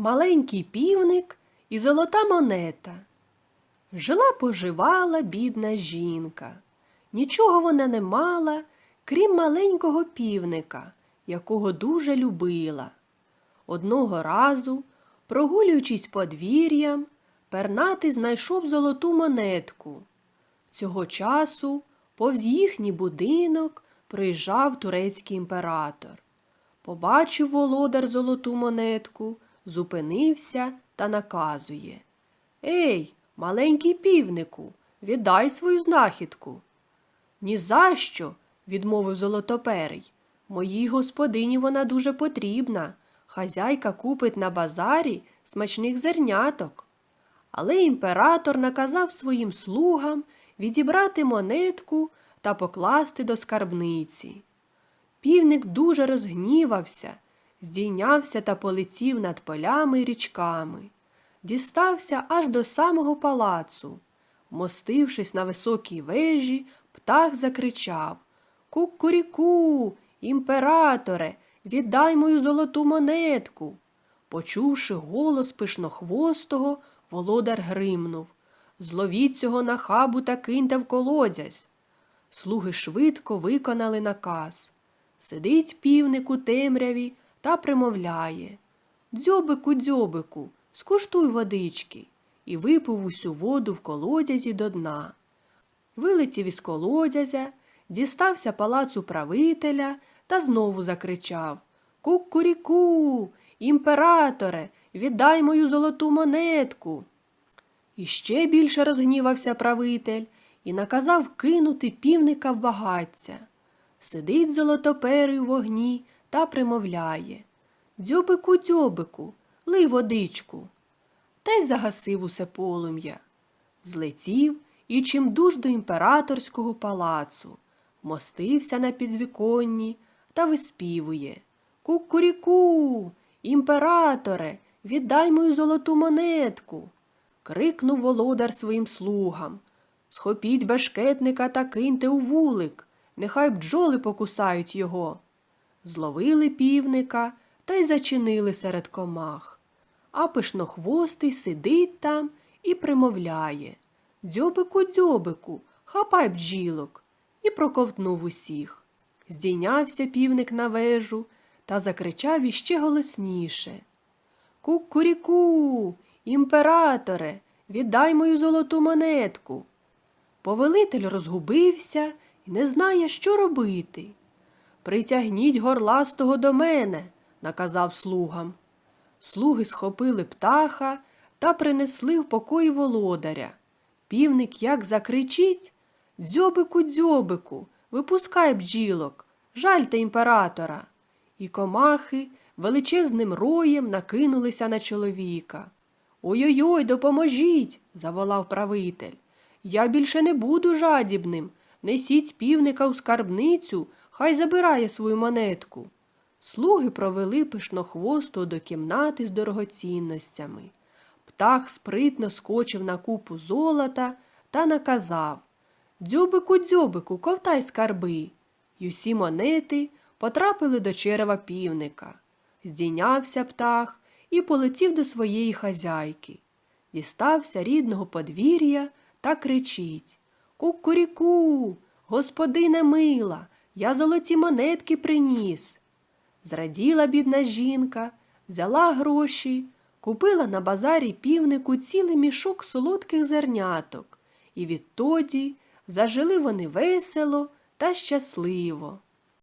Маленький півник і золота монета. Жила поживала бідна жінка. Нічого вона не мала, крім маленького півника, якого дуже любила. Одного разу, прогулюючись подвір'ям, пернатий знайшов золоту монетку. Цього часу повз їхній будинок проїжджав турецький імператор. Побачив володар золоту монетку, зупинився та наказує. Ей, маленький півнику, віддай свою знахідку. «Ні за що!» – відмовив золотоперий. Моїй господині вона дуже потрібна. Хазяйка купить на базарі смачних зерняток. Але імператор наказав своїм слугам відібрати монетку та покласти до скарбниці. Півник дуже розгнівався, здійнявся та полетів над полями й річками, дістався аж до самого палацу. Мостившись на високій вежі, птах закричав Кукуріку, імператоре, віддай мою золоту монетку. Почувши голос пишнохвостого, володар гримнув Зловіть цього нахабу та киньте в колодязь. Слуги швидко виконали наказ. Сидить півник у темряві та примовляє Дзьобику, дзьобику, скуштуй водички, і випив усю воду в колодязі до дна. Вилетів із колодязя, дістався палацу правителя та знову закричав Кукуріку, імператоре, віддай мою золоту монетку. І ще більше розгнівався правитель і наказав кинути півника в багаття. Сидить золотоперий у вогні та примовляє Дзьобику, дзьобику, лий водичку. Та й загасив усе полум'я. Злетів і чимдуж до імператорського палацу, мостився на підвіконні та виспівує Кукуріку, імператоре, віддай мою золоту монетку. Крикнув володар своїм слугам. Схопіть бешкетника та киньте у вулик, нехай бджоли покусають його. Зловили півника та й зачинили серед комах. А пишнохвостий сидить там і примовляє Дзьобику, дзьобику, хапай бджілок, і проковтнув усіх. Здійнявся півник на вежу та закричав іще голосніше. Кукуріку, імператоре, віддай мою золоту монетку. Повелитель розгубився і не знає, що робити. Притягніть горластого до мене, наказав слугам. Слуги схопили птаха та принесли в покої володаря. Півник як закричить Дзьобику, дзьобику, випускай бджілок, жальте імператора. І комахи величезним роєм накинулися на чоловіка. Ой-ой-ой, допоможіть, заволав правитель. Я більше не буду жадібним. Несіть півника у скарбницю, хай забирає свою монетку. Слуги провели пишнохвосту до кімнати з дорогоцінностями. Птах спритно скочив на купу золота та наказав Дзьобику, дзьобику, ковтай скарби. І усі монети потрапили до черева півника. Здійнявся птах і полетів до своєї хазяйки. Дістався рідного подвір'я та кричить Кукуріку, господине мила, я золоті монетки приніс. Зраділа бідна жінка, взяла гроші, купила на базарі півнику цілий мішок солодких зерняток, і відтоді зажили вони весело та щасливо.